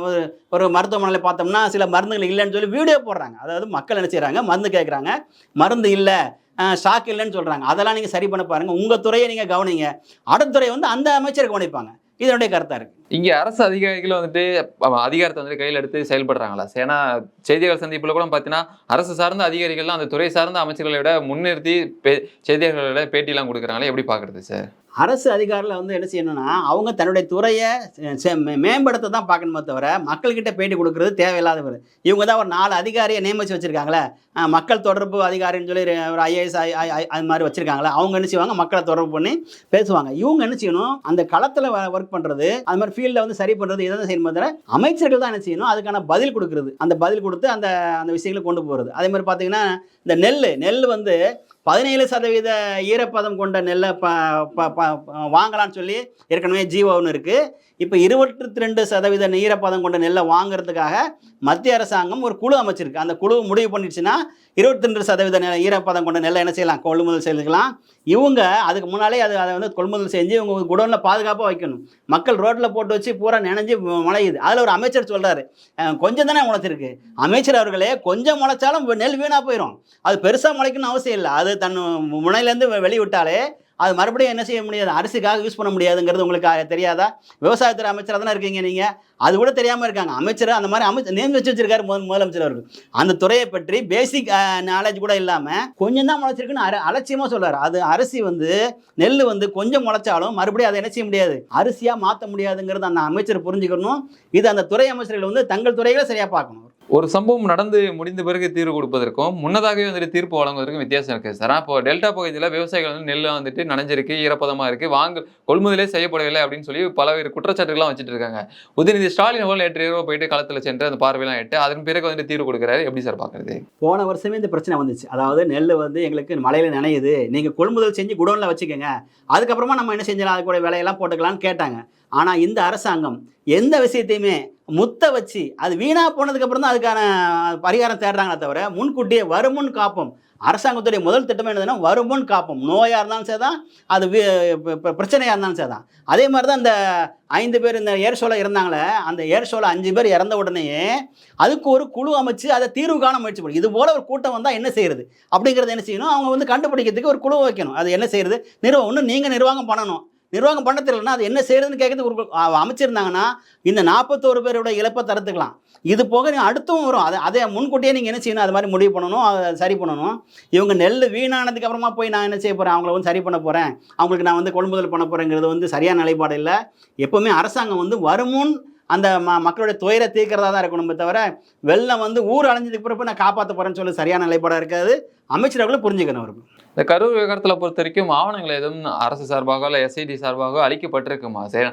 ஒரு- ஒரு மருத்துவமனையில் பார்த்தோம்னா சில மருந்துகள் இல்லைன்னு சொல்லி வீடியோ போடுறாங்க. அதாவது மக்கள் என்ன செய்கிறாங்க மருந்து கேட்குறாங்க மருந்து இல்லை. ஸ்டாக் இல்லைன்னு சொல்கிறாங்க அதெல்லாம் நீங்கள் சரி பண்ண பாருங்கள் உங்கள் துறையை நீங்கள் கவனிங்க. அடுத்த துறை வந்து அந்த அமைச்சர் கவனிப்பாங்க. இதனுடைய கருத்தாக இருக்குது இங்கே அரசு அதிகாரிகள் வந்துட்டு அதிகாரத்தை வந்துட்டு கையில் எடுத்து செயல்படுறாங்களா? சார்? ஏன்னா செய்தியாளர் சந்திப்பில் கூட பார்த்தீங்கன்னா அரசு சார்ந்த அதிகாரிகள்லாம் அந்த துறை சார்ந்த அமைச்சர்களை விட முன்னிறுத்தி பே- செய்தியாளர்களை பேட்டிலாம் கொடுக்குறாங்களே. எப்படி பார்க்குறது சார்? அரசு அதிகாரிகள் வந்து என்ன செய்யணும்னா அவங்க தன்னுடைய துறையை செ- மே- மேம்படுத்த தான் பார்க்கணுமே தவிர மக்கள்கிட்ட பேட்டி கொடுக்கறது தேவையில்லாதவர். இவங்க தான் ஒரு நாலு அதிகாரியை நியமிச்சு வச்சுருக்காங்களே. மக்கள் தொடர்பு அதிகாரின்னு சொல்லி ஒரு- ஒரு ஐஏஎஸ் அது மாதிரி வச்சுருக்காங்களே அவங்க என்ன செய்வாங்க? மக்களை தொடர்பு பண்ணி பேசுவாங்க. இவங்க என்ன செய்யணும்? அந்த களத்தில் ஒர்க் பண்ணுறது அது மாதிரி ஃபீல்டில் வந்து சரி பண்ணுறது இதை செய்யணுமோ செய்யணும் தவிர அமைச்சர்கள் தான் என்ன செய்யணும்? அதுக்கான பதில் கொடுக்குறது. அந்த பதில் கொடுத்து அந்த அந்த விஷயங்களை கொண்டு போகிறது அதே மாதிரி பார்த்தீங்கன்னா இந்த நெல் நெல் வந்து பதினேழு சதவீத ஈரப்பதம் கொண்ட நெல்லை ப ப- ப- வாங்கலாம்னு சொல்லி ஏற்கனவே ஜீவோ ஒன்று இருக்குது இப்போ இருபத்தி ரெண்டு சதவீத ஈரப்பதம் கொண்ட நெல்லை வாங்குறதுக்காக மத்திய அரசாங்கம் ஒரு குழு அமைச்சிருக்கு. அந்த குழு முடிவு பண்ணிடுச்சுன்னா இருபத்தி ரெண்டு சதவீத நெ- ஈரப்பதம் கொண்ட நெல்லை என்ன செய்யலாம்? கொள்முதல் செய்துக்கலாம். இவங்க அதுக்கு முன்னாலே அது அதை வந்து கொள்முதல் செஞ்சு இவங்க குடோனில் பாதுகாப்பாக வைக்கணும். மக்கள் ரோட்டில் போட்டு வச்சு பூரா நினைஞ்சு முளையுது. அதில் ஒரு அமைச்சர் சொல்கிறாரு கொஞ்சம் தானே முளைச்சிருக்கு. அமைச்சர் அவர்களே கொஞ்சம் முளைச்சாலும் நெல் வீணாக போயிடும் அது பெருசாக முளைக்கணும்னு அவசியம் இல்லை. அது தன் முனையிலேருந்து வெளிவிட்டாலே அது மறுபடியும் என்ன செய்ய முடியாது? அரிசிக்காக யூஸ் பண்ண முடியாதுங்கிறது உங்களுக்கு தெரியாதா? விவசாயத்துறை அமைச்சராக தானே இருக்கீங்க நீங்கள் அது கூட தெரியாமல் இருக்காங்க. அமைச்சர் அந்த மாதிரி அமைச்சர் நேம் வச்சு வச்சிருக்காரு முதல் முதலமைச்சர் அவருக்கு அந்த துறையை பற்றி பேசிக் நாலேஜ் கூட இல்லாமல் கொஞ்சம் தான் முளைச்சிருக்குன்னு அர அலட்சியமாக சொல்கிறார் அது அரிசி வந்து நெல் வந்து கொஞ்சம் முளைச்சாலும் மறுபடியும் அதை என்ன செய்ய முடியாது? அரிசியாக மாற்ற முடியாதுங்கிறது அந்த அமைச்சர் புரிஞ்சுக்கணும். இது அந்த துறை அமைச்சர்கள் வந்து தங்கள் துறைகளை சரியாக பார்க்கணும். ஒரு சம்பவம் நடந்து முடிந்த பிறகு தீர்வு கொடுப்பதற்கும் முன்னதாகவே வந்துட்டு தீர்ப்பு வழங்குவதற்கும் வித்தியாசம் இருக்குது சார். இப்போ டெல்டா பகுதியில் விவசாயிகள் வந்து நெல் வந்துட்டு நனைஞ்சிருக்கு ஈரப்பதமாக இருக்குது வாங்க கொள்முதலே செய்யப்படவில்லை அப்படின்னு சொல்லி பலவேறு குற்றச்சாட்டுகள்லாம் வச்சுட்டு இருக்காங்க. உதயநிதி ஸ்டாலின் அவர்கள் நேற்று இரவு போயிட்டு களத்தில் சென்று அந்த பார்வையெல்லாம் எட்டு அதன் பிறகு வந்துட்டு தீர்வு கொடுக்குறாரு. எப்படி சார் பார்க்குறது போன வருஷமே இந்த பிரச்சனை வந்துச்சு. அதாவது நெல் வந்து எங்களுக்கு மழையில் நனையுது நீங்கள் கொள்முதல் செஞ்சு குடோனில் வச்சுக்கோங்க அதுக்கப்புறமா நம்ம என்ன செஞ்சலாம் அது கூட விலையெல்லாம் போட்டுக்கலாம்னு கேட்டாங்க. ஆனால் இந்த அரசாங்கம் எந்த விஷயத்தையுமே முத்த வச்சு அது வீணாக போனதுக்கப்புறம் தான் அதுக்கான பரிகாரம் தேடுறாங்களே தவிர முன்கூட்டியே வருமுன் காப்போம். அரசாங்கத்துடைய முதல் திட்டம் என்னதுன்னா வருமுன் காப்போம். நோயாக இருந்தாலும் சரி தான் அது பிரச்சனையாக இருந்தாலும் சரி தான் அதே மாதிரி தான் இந்த ஐந்து பேர் இந்த ஏர் ஷோவில் இருந்தாங்களே அந்த ஏர் ஷோவில் அஞ்சு பேர் இறந்த உடனேயே அதுக்கு ஒரு குழு அமைச்சு அதை தீர்வு காண முயற்சி பண்ணும் இது போல ஒரு கூட்டம் வந்தால் என்ன செய்யறது? அப்படிங்கிறத என்ன செய்யணும்? அவங்க வந்து கண்டுபிடிக்கிறதுக்கு ஒரு குழு வைக்கணும். அது என்ன செய்யறது? நிர்வாகம் ஒன்று நீங்கள் நிர்வாகம் பண்ணணும். நிர்வாகம் பண்ண தெரியலன்னா அது என்ன செய்யறதுன்னு கேட்கறது ஒரு அமைச்சிருந்தாங்கன்னா இந்த நாற்பத்தோரு பேரோட இழப்பை தரத்துக்கலாம் இது போக நீங்கள் அடுத்தும் வரும். அதை அதை முன்கூட்டியே நீங்கள் என்ன செய்யணும்? அது மாதிரி முடிவு பண்ணணும். அதை சரி பண்ணணும். இவங்க நெல் வீணானதுக்கு அப்புறமா போய் நான் என்ன செய்ய போகிறேன் அவங்கள வந்து சரி பண்ண போகிறேன் அவங்களுக்கு நான் வந்து கொள்முதல் பண்ண போகிறேங்கிறது வந்து சரியான நிலைப்பாடு இல்லை. எப்போவுமே அரசாங்கம் வந்து வருமுன் அந்த ம மக்களுடைய துயரை தீர்க்கிறதா தான் இருக்கணுமே தவிர வெள்ளம் வந்து ஊர் அலைஞ்சதுக்கு பிறப்பு நான் காப்பாற்ற போகிறேன்னு சொல்லி சரியான நிலைப்பாடாக இருக்காது. அமைச்சரவர்களும் புரிஞ்சுக்கணும் அவர்கள் இந்த கரூர் விவகாரத்தில் பொறுத்த வரைக்கும் ஆவணங்கள் எதுவும் அரசு சார்பாக இல்லை எஸ்ஐடி சார்பாக அழிக்கப்பட்டிருக்குமா சரி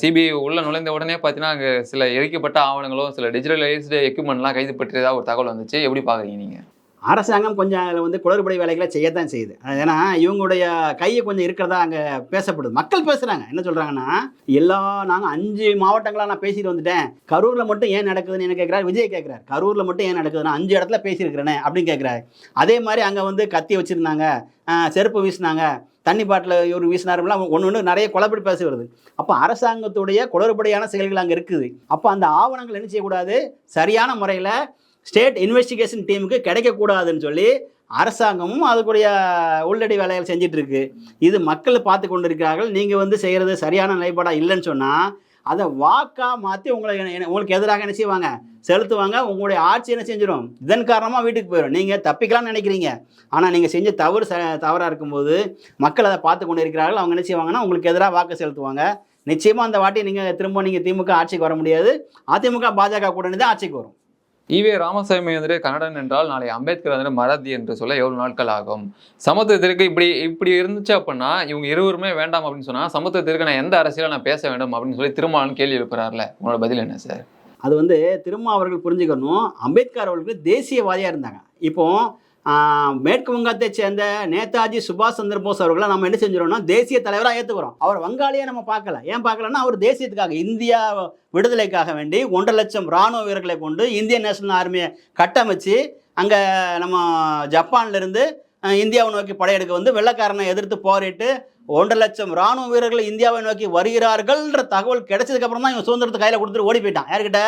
சிபிஐ உள்ள நுழைந்த உடனே பார்த்தீங்கன்னா அங்கே சில எரிக்கப்பட்ட ஆவணங்களும் சில டிஜிட்டலைஸ்டு எக்யூப்மெண்ட்லாம் கைதுபற்றியதா ஒரு தகவல் வந்துச்சு. எப்படி பார்க்குறீங்க நீங்கள் அரசாங்கம் கொஞ்சம் அதில் வந்து குளறுபடி வேலைகளை செய்யத்தான் செய்யுது. ஏன்னா இவங்களுடைய கையை கொஞ்சம் இருக்கிறதா அங்கே பேசப்படுது. மக்கள் பேசுகிறாங்க என்ன சொல்கிறாங்கன்னா எல்லா நாங்கள் அஞ்சு மாவட்டங்களாக நான் பேசிட்டு வந்துட்டேன். கரூரில் மட்டும் ஏன் நடக்குதுன்னு என்ன கேட்குறாரு விஜய் கேட்குறாரு கரூரில் மட்டும் ஏன் நடக்குதுன்னா அஞ்சு இடத்துல பேசியிருக்கிறேனே அப்படின்னு கேட்குறாரு அதே மாதிரி அங்கே வந்து கத்தி வச்சுருந்தாங்க. செருப்பு வீசினாங்க. தண்ணி பாட்டில் இவர் வீசினாருலாம் ஒன்று ஒன்று நிறைய குழப்படி பேச வருது. அப்போ அரசாங்கத்துடைய குளறுபடியான செயல்கள் அங்கே இருக்குது. அப்போ அந்த ஆவணங்கள் என்ன செய்யக்கூடாது? சரியான முறையில் ஸ்டேட் இன்வெஸ்டிகேஷன் டீமுக்கு கிடைக்கக்கூடாதுன்னு சொல்லி அரசாங்கமும் அதுக்குரிய உள்ளடி வேலைகள் செஞ்சிட்டு இருக்கு இது மக்கள் பார்த்து கொண்டு இருக்கிறார்கள் நீங்கள் வந்து செய்கிறது சரியான நிலைப்பாடாக இல்லைன்னு சொன்னால் அதை வாக்காக மாற்றி உங்களை உங்களுக்கு எதிராக என்ன செய்வாங்க? செலுத்துவாங்க. உங்களுடைய ஆட்சி என்ன செஞ்சிடும் இதன் காரணமாக வீட்டுக்கு போயிடும் நீங்கள் தப்பிக்கலாம்னு நினைக்கிறீங்க. ஆனால் நீங்கள் செஞ்ச தவறு ச தவறாக இருக்கும்போது மக்கள் அதை பார்த்து கொண்டு இருக்கிறார்கள் அவங்க என்ன செய்வாங்கன்னா உங்களுக்கு எதிராக வாக்கு செலுத்துவாங்க. நிச்சயமாக அந்த வாட்டி நீங்கள் திரும்ப நீங்கள் திமுக ஆட்சிக்கு வர முடியாது. அதிமுக பாஜக கூட்டணி தான் ஆட்சிக்கு வரும். ஈவே ராமசாமி வந்துட்டு கன்னடன் என்றால் நாளை அம்பேத்கர் வந்துட்டு மராத்தி என்று சொல்ல எவ்வளவு நாட்கள் ஆகும்? சமத்துவத்திற்கு இப்படி இப்படி இருந்துச்சு அப்படின்னா இவங்க இருவருமே வேண்டாம் அப்படின்னு சொன்னால் சமத்துவத்திற்கு நான் எந்த அரசியல நான் பேச வேண்டும் அப்படின்னு சொல்லி திருமாவளவன் கேள்வி எழுப்புறாருல உங்களோட பதில் என்ன சார்? அது வந்து திரும்ப அவர்கள் புரிஞ்சுக்கணும். அம்பேத்கர் அவர்களுக்கு தேசியவாதியாக இருந்தாங்க. இப்போ மேற்கு வங்கத்தை சேர்ந்த நேதாஜி சுபாஷ் சந்திர போஸ் அவர்களை நம்ம என்ன செஞ்சிடோம்னா தேசிய தலைவராக ஏற்றுக்கிறோம் அவர் வங்காளியை நம்ம பார்க்கல. ஏன் பார்க்கலன்னா அவர் தேசியத்துக்காக இந்தியா விடுதலைக்காக வேண்டி ஒன்றரை லட்சம் ராணுவ வீரர்களை கொண்டு இந்தியன் நேஷனல் ஆர்மியை கட்டமைச்சு அங்கே நம்ம ஜப்பான்லேருந்து இந்தியாவை நோக்கி படையெடுக்க வந்து வெள்ளக்காரனை எதிர்த்து போரிட்டு ஒன்றரை லட்சம் ராணுவ வீரர்கள் இந்தியாவை நோக்கி வருகிறார்கள்ன்ற தகவல் கிடைச்சதுக்கப்புறம் தான் இவன் சுதந்திரத்தை கையில் கொடுத்துட்டு ஓடி போயிட்டான். யார்கிட்ட?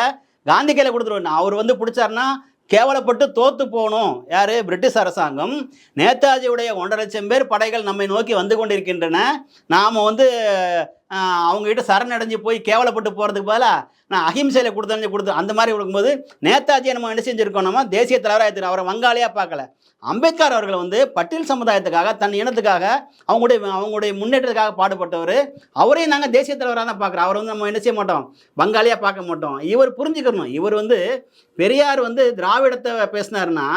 காந்தி கையில் கொடுத்துருவேன் அவர் வந்து பிடிச்சாருன்னா கேவலப்பட்டு தோத்து போகணும் யார்? பிரிட்டிஷ் அரசாங்கம். நேதாஜியுடைய ஒன்றரை லட்சம் பேர் படைகள் நம்மை நோக்கி வந்து கொண்டிருக்கின்றன. நாம் வந்து அவங்ககிட்ட சரணடைஞ்சு போய் கேவலப்பட்டு போகிறதுக்கு பதிலாக நான் அஹிம்சையில் கொடுத்தேன்னு கொடுத்து அந்த மாதிரி கொடுக்கும்போது நேதாஜியை நம்ம என்ன செஞ்சுருக்கோம் நம்ம? தேசிய தலைவராக எடுத்துருக்கோம் அவரை வங்காளியாக பார்க்கல. அம்பேத்கர் அவர்கள் வந்து பட்டியல் சமுதாயத்துக்காக தன் இனத்துக்காக அவங்களுடைய அவங்களுடைய முன்னேற்றத்துக்காக பாடுபட்டவர். அவரையும் நாங்கள் தேசிய தலைவராக தான் பார்க்குறோம். அவர் வந்து நம்ம என்ன செய்ய மாட்டோம்? வங்காளியாக பார்க்க மாட்டோம். இவர் புரிஞ்சுக்கணும். இவர் வந்து பெரியார் வந்து திராவிடத்தை பேசினாருன்னா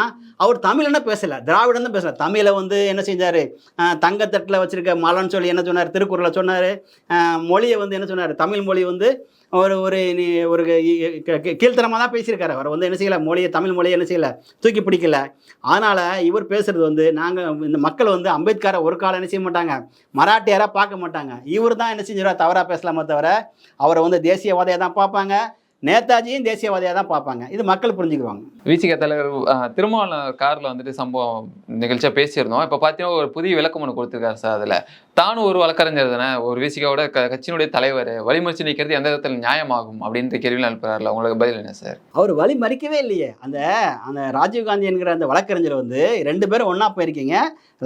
அவர் தமிழன பேசல திராவிடம் தான் பேசல. தமிழை வந்து என்ன செஞ்சார்? தங்கத்தட்டில் வச்சிருக்க மலன்னு சொல்லி என்ன சொன்னார்? திருக்குறளை சொன்னார். மொழியை வந்து என்ன சொன்னார்? தமிழ் மொழி வந்து ஒரு ஒரு நீ ஒரு கீழ்த்தனமாக தான் பேசியிருக்காரு அவர். வந்து என்ன செய்யலை? மொழியை தமிழ் மொழியை என்ன செய்யலை? தூக்கி பிடிக்கல. அதனால் இவர் பேசுகிறது வந்து நாங்கள் இந்த மக்கள் வந்து அம்பேத்கரை ஒரு காலம் என்ன செய்ய மாட்டாங்க? மராட்டியராக பார்க்க மாட்டாங்க. இவர் தான் என்ன செஞ்சிருவா தவறாக பேசலாமே தவிர அவரை வந்து தேசியவாதியாக தான் பார்ப்பாங்க. நேதாஜியும் தேசியவாதியாக தான் பார்ப்பாங்க. இது மக்கள் புரிஞ்சுக்குவாங்க. விசிக தலைவர் அஹ், திருமாவளவன் வந்துட்டு சம்பவம் நிகழ்ச்சியாக பேசியிருந்தோம். இப்போ பார்த்தீங்கன்னா ஒரு புதிய விளக்கமனு கொடுத்துருக்காரு சார் அதில். தானும் ஒரு வழக்கறிஞர் தானே? ஒரு விசிகாவோட க கட்சியினுடைய தலைவர். வழிமறிச்சு நிற்கிறது எந்த விதத்தில் நியாயமாகும் அப்படின்ற கேள்வி அனுப்புறாருல. உங்களுக்கு பதில் என்ன சார்? அவர் வழி மறிக்கவே இல்லையே. அந்த அந்த ராஜீவ்காந்தி என்கிற அந்த வழக்கறிஞர் வந்து ரெண்டு பேரும் ஒன்றா போயிருக்கீங்க.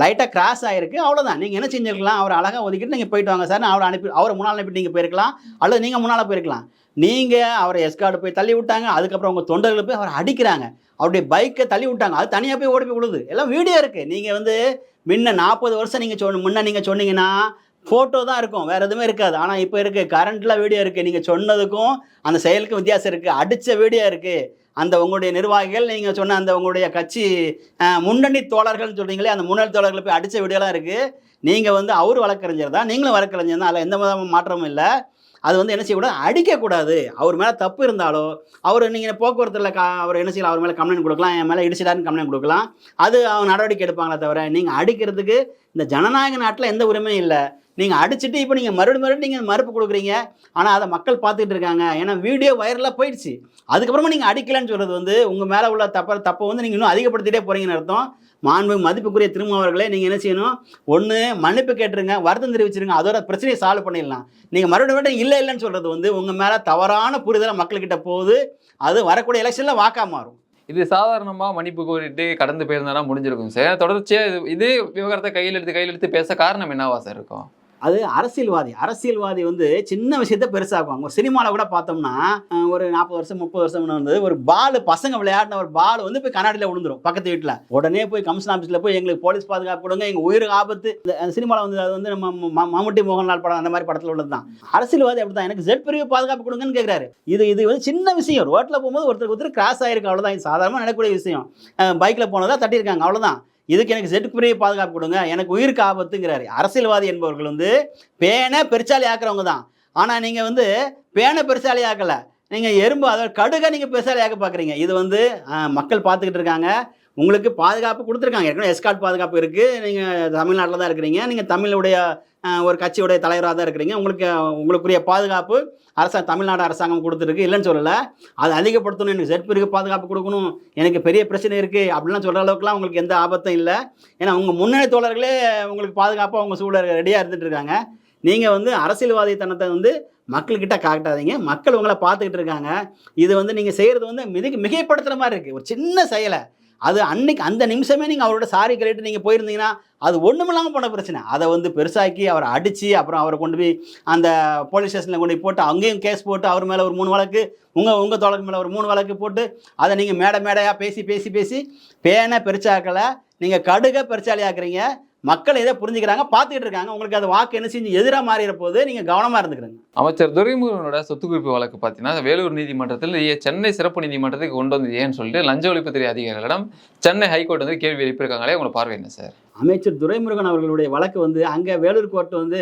லைட்டாக கிராஸ் ஆகிருக்கு அவ்வளோதான் நீங்கள் என்ன செஞ்சிருக்கலாம்? அவர் அழகாக ஒதுக்கிட்டு நீங்கள் போயிட்டு வாங்க சார். அவரை அனுப்பி அவரை முன்னால் அனுப்பிட்டு நீங்கள் போயிருக்கலாம். அல்லது நீங்கள் முன்னால் போயிருக்கலாம். நீங்கள் அவரை எஸ்கார்டு போய் தள்ளி விட்டாங்க. அதுக்கப்புறம் உங்கள் தொண்டர்கள் போய் அவரை அடிக்கிறாங்க. அவருடைய பைக்கை தள்ளி விட்டாங்க. அது தனியாக போய் ஓடி போய் விழுது. எல்லாம் வீடியோ இருக்குது நீங்கள் வந்து முன்ன நாற்பது வருஷம் நீங்கள் சொன்ன முன்ன நீங்கள் சொன்னீங்கன்னா ஃபோட்டோ தான் இருக்கும். வேறு எதுவுமே இருக்காது. ஆனால் இப்போ இருக்குது கரண்ட்டில் வீடியோ இருக்குது நீங்கள் சொன்னதுக்கும் அந்த செயலுக்கும் வித்தியாசம் இருக்குது அடித்த வீடியோ இருக்குது அந்த உங்களுடைய நிர்வாகிகள் நீங்கள் சொன்ன அந்த உங்களுடைய கட்சி முன்னணி தோழர்கள்னு சொல்கிறீங்களே அந்த முன்னணி தோழர்களை போய் அடித்த வீடியோலாம் இருக்குது நீங்கள் வந்து அவர் வழக்கறிஞர் தான். நீங்களும் வழக்கறிஞர் தான். அதில் எந்த விதமான மாற்றமும் இல்லை. அது வந்து என்ன செய்யக்கூடாது? அடிக்கக்கூடாது. அவர் மேலே தப்பு இருந்தாலோ அவர் நீங்கள் போக்குவரத்தில் கா அவர் என்ன செய்யலாம்? அவர் மேலே கம்ப்ளைண்ட் கொடுக்கலாம் என் மேலே இடிச்சிட்டாருன்னு கம்ப்ளைண்ட் கொடுக்கலாம். அது அவங்க நடவடிக்கை எடுப்பாங்களே தவிர நீங்கள் அடிக்கிறதுக்கு இந்த ஜனநாயக நாட்டில் எந்த உரிமையும் இல்லை. நீங்கள் அடிச்சுட்டு இப்போ நீங்கள் மறுபடியும் மறுபடியும் நீங்கள் மறுப்பு கொடுக்குறீங்க. ஆனால் அதை மக்கள் பார்த்துட்டு இருக்காங்க. ஏன்னா வீடியோ வைரலாக போயிடுச்சு. அதுக்கப்புறமா நீங்கள் அடிக்கலைன்னு சொல்கிறது வந்து உங்கள் மேலே உள்ள தப்ப தப்பை வந்து நீங்கள் இன்னும் அதிகப்படுத்திட்டே போகிறீங்கன்னு அர்த்தம். மாண்பு மதிப்புக்குரிய திருமாவர்களே நீங்கள் என்ன செய்யணும்? ஒன்று மன்னிப்பு கேட்டுருங்க வருத்தம் தெரிவிச்சிருங்க. அதோட பிரச்சனையை சால்வ் பண்ணிடலாம். நீங்கள் மறுபடியும் மறுபடியும் இல்லை இல்லைன்னு சொல்கிறது வந்து உங்கள் மேலே தவறான புரிதலை மக்கள்கிட்ட போகுது. அது வரக்கூடிய எலெக்ஷனில் வாக்காக மாறும். இது சாதாரணமாக மன்னிப்பு கோரிட்டு கடந்து போயிருந்தாலும் முடிஞ்சிருக்கும். சார் தொடர்ச்சியாக இது இது விவகாரத்தை கையில் எடுத்து கையில் எடுத்து பேச காரணம் என்னவா சார் இருக்கும்? அது அரசியல்வாதி. அரசியல்வாதி வந்து சின்ன விஷயத்த பெருசாக்குவாங்க. ஒரு சினிமாவில் கூட பார்த்தோம்னா ஒரு நாற்பது வருஷம் முப்பது வருஷம் வந்து ஒரு பால் பசங்க விளையாடின ஒரு பால் வந்து போய் கண்ணாடியில் விழுந்துரும் பக்கத்து வீட்டில் உடனே போய் கமிஷன் ஆஃபீஸில் போய் எங்களுக்கு போலீஸ் பாதுகாப்பு கொடுங்க எங்கள் உயிர் ஆபத்து. அந்த சினிமாவில் வந்து அது வந்து நம்ம மம்முட்டி மோகன்லால் படம் அந்த மாதிரி படத்தில் உள்ளது தான் அரசியல்வாதி அப்படி தான் எனக்கு ஜெட் பிரிவு பாதுகாப்பு கொடுங்கன்னு கேட்குறாரு இது இது வந்து சின்ன விஷயம். ரோட்டில் போகும்போது ஒருத்தருக்கு ஒருத்தர் கிராஸ் ஆகிருக்கு அவ்வளோதான் இது சாதாரணமாக நடக்கக்கூடிய விஷயம். பைக்கில் போனதாக தட்டியிருக்காங்க அவ்வளோதான் இதுக்கு எனக்கு செட்டுக்குரிய பாதுகாப்பு கொடுங்க. எனக்கு உயிருக்கு ஆபத்துங்கிறாரு. அரசியல்வாதி என்பவர்கள் வந்து பேனை பெருச்சாலி ஆக்குறவங்க தான். ஆனால் நீங்கள் வந்து பேனை பெருசாலி ஆக்கலை. நீங்கள் எறும்பு அதாவது கடுகை நீங்கள் பெருசாலி ஆக்க பார்க்குறீங்க இது வந்து மக்கள் பார்த்துக்கிட்டு இருக்காங்க. உங்களுக்கு பாதுகாப்பு கொடுத்துருக்காங்க. ஏற்கனவே எஸ்கார்ட் பாதுகாப்பு இருக்குது நீங்கள் தமிழ்நாட்டில் தான் இருக்கிறீங்க. நீங்கள் தமிழுடைய ஒரு கட்சியுடைய தலைவராக தான் இருக்கிறீங்க. உங்களுக்கு உங்களுக்குரிய பாதுகாப்பு அரசா தமிழ்நாடு அரசாங்கம் கொடுத்துருக்கு. இல்லைன்னு சொல்லலை. அதை அதிகப்படுத்தணும். எனக்கு செட் பாதுகாப்பு கொடுக்கணும். எனக்கு பெரிய பிரச்சனை இருக்குது அப்படிலாம் சொல்கிற அளவுக்குலாம் உங்களுக்கு எந்த ஆபத்தும் இல்லை. ஏன்னா உங்கள் முன்னணி தோழர்களே உங்களுக்கு பாதுகாப்பாக அவங்க சூழல் ரெடியாக இருந்துகிட்டு இருக்காங்க. நீங்கள் வந்து அரசியல்வாதித்தனத்தை வந்து மக்கள்கிட்ட காட்டாதீங்க. மக்கள் உங்களை பார்த்துக்கிட்டு இருக்காங்க. இது வந்து நீங்கள் செய்கிறது வந்து மிக மிகைப்படுத்துகிற மாதிரி இருக்குது ஒரு சின்ன செயலை. அது அன்னைக்கு அந்த நிமிஷமே நீங்கள் அவரோட சாரி கேட்டு நீங்கள் போயிருந்தீங்கன்னா அது ஒன்றுமில்லாமல் போன பிரச்சனை. அதை வந்து பெருசாக்கி அவரை அடித்து அப்புறம் அவரை கொண்டு போய் அந்த போலீஸ் ஸ்டேஷனில் கொண்டு போய் போட்டு அங்கேயும் கேஸ் போட்டு அவர் மேலே ஒரு மூணு வழக்கு உங்கள் உங்கள் தோழக்கு மேலே ஒரு மூணு வழக்கு போட்டு அதை நீங்கள் மேடை மேடையாக பேசி பேசி பேசி பேனை பெருசாக்கலை நீங்கள் கடுக பெருசாலியாக்குறீங்க மக்கள் எதை புரிஞ்சுக்கிறாங்க பார்த்துக்கிட்டு இருக்காங்க. உங்களுக்கு அது வாக்கு என்ன செஞ்சு எதிராக மாறிற போது நீங்கள் கவனமாக இருந்துக்கிறீங்க. அமைச்சர் துரைமுருகனோட சொத்து குவிப்பு வழக்கு பார்த்தீங்கன்னா வேலூர் நீதிமன்றத்தில் சென்னை சிறப்பு நீதிமன்றத்துக்கு கொண்டு வந்தது. ஏன்னு சொல்லிட்டு லஞ்ச ஒழிப்புத்துறை அதிகாரிகளிடம் சென்னை ஹைகோர்ட் வந்து கேள்வி எழுப்பியிருக்காங்களே உங்களை பார்வை என்ன சார்? அமைச்சர் துரைமுருகன் அவர்களுடைய வழக்கு வந்து அங்கே வேலூர் கோர்ட் வந்து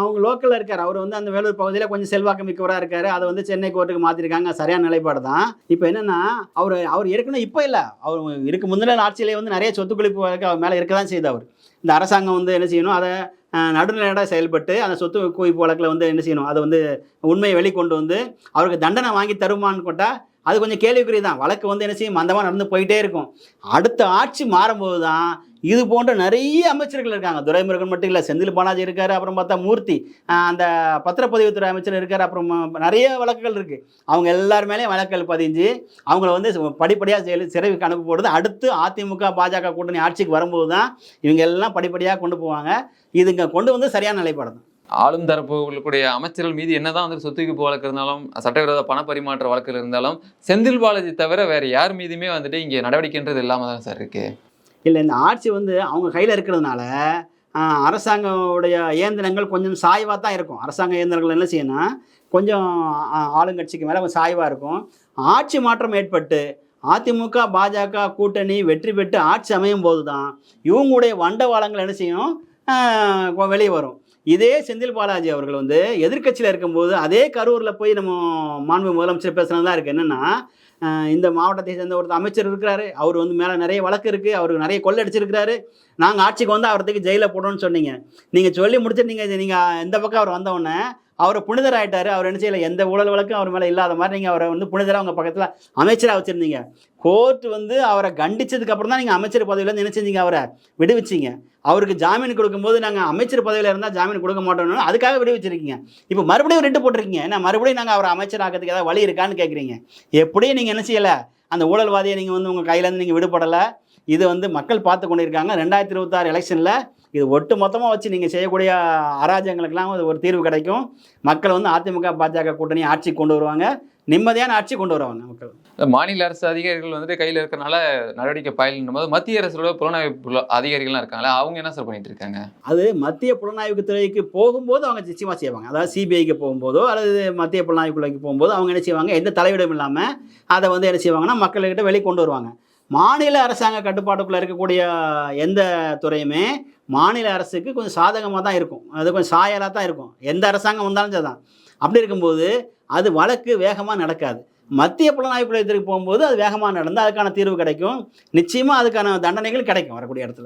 அவங்க லோக்கலில் இருக்கார். அவர் வந்து அந்த வேலூர் பகுதியில் கொஞ்சம் செல்வாக்கு மிக்கவராக இருக்காரு. அதை வந்து சென்னை கோர்ட்டுக்கு மாற்றிருக்காங்க சரியான நிலைப்பாடு தான். இப்போ என்னன்னா அவர் அவர் ஏற்கனவே இப்போ இல்லை. அவர் இருக்கு முந்தின ஆட்சியிலே வந்து நிறைய சொத்து குளிப்பு வழக்கு அவர் மேலே இருக்க தான் செய்து அவர் இந்த அரசாங்கம் வந்து என்ன செய்யணும்? அதை நடுநிலையோட நடுநிலையாக செயல்பட்டு அந்த சொத்து குவிப்பு வழக்கில் வந்து என்ன செய்யணும்? அதை வந்து உண்மையை வெளிக்கொண்டு வந்து அவருக்கு தண்டனை வாங்கி தருமான்னு கேட்டால் அது கொஞ்சம் கேள்விக்குறி தான் வழக்கு வந்து என்ன செய்யும்? மந்தமாக நடந்து போயிட்டே இருக்கும். அடுத்த ஆட்சி மாறும்போது தான் இது போன்ற நிறைய அமைச்சர்கள் இருக்காங்க. துரைமுருகன் மட்டும் இல்லை செந்தில் பாலாஜி இருக்கார் அப்புறம் பார்த்தா மூர்த்தி அந்த பத்திரப்பதிவுத்துறை அமைச்சர் இருக்கார் அப்புறம் நிறைய வழக்குகள் இருக்குது அவங்க எல்லார் மேலேயும் வழக்குகள் பதிஞ்சு அவங்கள வந்து படிப்படியாக செயல் சிறைக்கு அனுப்ப போடுறது அடுத்து அதிமுக பாஜக கூட்டணி ஆட்சிக்கு வரும்போது தான் இவங்க எல்லாம் படிப்படியாக கொண்டு போவாங்க. இதுங்க கொண்டு வந்து சரியான நிலைப்பாடு தான் ஆளும் தரப்புகளுடைய அமைச்சர்கள் மீது என்னதான் வந்து சொத்து குவிப்பு வழக்கு இருந்தாலும் சட்டவிரோத பண பரிமாற்ற வழக்குகள் இருந்தாலும் செந்தில் பாலாஜி தவிர வேற யார் மீதுமே வந்துட்டு இங்கே நடவடிக்கைன்றது இல்லாமல் தான் சார் இருக்கு. இல்லை இந்த ஆட்சி வந்து அவங்க கையில் இருக்கிறதுனால ஆஹ், இயந்திரங்கள் கொஞ்சம் சாய்வாக தான் இருக்கும். அரசாங்க இயந்திரங்கள் என்ன செய்யணும் கொஞ்சம் ஆளுங்கட்சிக்கு மேலே கொஞ்சம் சாய்வாக இருக்கும். ஆட்சி மாற்றம் ஏற்பட்டு அதிமுக பாஜக கூட்டணி வெற்றி பெற்று ஆட்சி அமையும் போது தான் இவங்களுடைய வண்டவாளங்கள் என்ன செய்யும்? வெளியே வரும். இதே செந்தில் பாலாஜி அவர்கள் வந்து எதிர்க்கட்சியில் இருக்கும்போது அதே கரூரில் போய் நம்ம மாண்பு முதலமைச்சர் பேசுனதா இருக்குது என்னென்னா இந்த மாவட்டத்தை சேர்ந்த ஒரு அமைச்சர் இருக்கிறாரு. அவர் வந்து மேலே நிறைய வழக்கு இருக்குது அவருக்கு நிறைய கொள்ளடிச்சிருக்கிறாரு. நாங்கள் ஆட்சிக்கு வந்து அவரத்துக்கு ஜெயிலில் போடணும்னு சொன்னீங்க. நீங்கள் சொல்லி முடிச்சுட்டு நீங்கள் நீங்கள் இந்த பக்கம் அவர் வந்தவுடனே அவர் புனிதர் ஆயிட்டாரு அவர் என்ன செய்யல? எந்த ஊழல் வழக்கும் அவர் மேலே இல்லாத மாதிரி நீங்கள் அவரை வந்து புனிதராக உங்கள் பக்கத்தில் அமைச்சராக வச்சுருந்தீங்க. கோர்ட் வந்து அவரை கண்டிச்சதுக்கு அப்புறம் தான் நீங்கள் அமைச்சர் பதவியிலேருந்து என்ன செஞ்சீங்க? அவரை விடுவிச்சிங்க. அவருக்கு ஜாமீன் கொடுக்கும்போது நாங்கள் அமைச்சர் பதவியில் இருந்தால் ஜாமீன் கொடுக்க மாட்டோம்னு அதுக்காக விடுவிச்சிருக்கீங்க. இப்போ மறுபடியும் ரெட்டு போட்டிருக்கீங்க. என்ன? மறுபடியும் நாங்கள் அவரை அமைச்சர் ஆக்கிறதுக்கு ஏதாவது வழி இருக்கான்னு கேட்குறீங்க எப்படியும் நீங்கள் என்ன செய்யலை? அந்த ஊழல்வாதியை நீங்கள் வந்து உங்கள் கையிலேருந்து நீங்கள் விடுபடலை. இது வந்து மக்கள் பார்த்து கொண்டிருக்காங்க. ரெண்டாயிரத்தி இருபத்தாறு எலெக்ஷனில் இது ஒட்டு மொத்தமாக வச்சு நீங்கள் செய்யக்கூடிய அராஜகங்களுக்கெல்லாம் ஒரு- ஒரு தீர்வு கிடைக்கும். மக்கள் வந்து அதிமுக பாஜக கூட்டணி ஆட்சி கொண்டு வருவாங்க. நிம்மதியான ஆட்சி கொண்டு வருவாங்க மக்கள். மாநில அரசு அதிகாரிகள் வந்துட்டு கையில இருக்கறனால நடவடிக்கை பயலும் போது மத்திய அரசோட புலனாய்வு புல- அதிகாரிகள்லாம் இருக்காங்களே அவங்க என்ன சார் பண்ணிட்டு இருக்காங்க? அது மத்திய புலனாய்வு துறைக்கு போகும்போது அவங்க நிச்சயமாக செய்வாங்க. அதாவது சிபிஐக்கு போகும்போதோ அல்லது மத்திய புலனாய்வு துறைக்கு போகும்போது அவங்க என்ன செய்வாங்க? எந்த தலையிடம் இல்லாமல் அதை வந்து என்ன செய்வாங்கன்னா மக்கள்கிட்ட வெளியே கொண்டு வருவாங்க. மாநில அரசாங்க கட்டுப்பாட்டுக்குள்ளே இருக்கக்கூடிய எந்த துறையுமே மாநில அரசுக்கு கொஞ்சம் சாதகமாக தான் இருக்கும். அது கொஞ்சம் சாயலாக தான் இருக்கும். எந்த அரசாங்கம் வந்தாலும் சரிதான். அப்படி இருக்கும்போது அது வழக்கு வேகமாக நடக்காது. மத்திய புலனாய்வு துறைக்கு போகும்போது அது வேகமாக நடந்து அதுக்கான தீர்வு கிடைக்கும். நிச்சயமாக அதுக்கான தண்டனைகள் கிடைக்கும் வரக்கூடிய இடத்துல.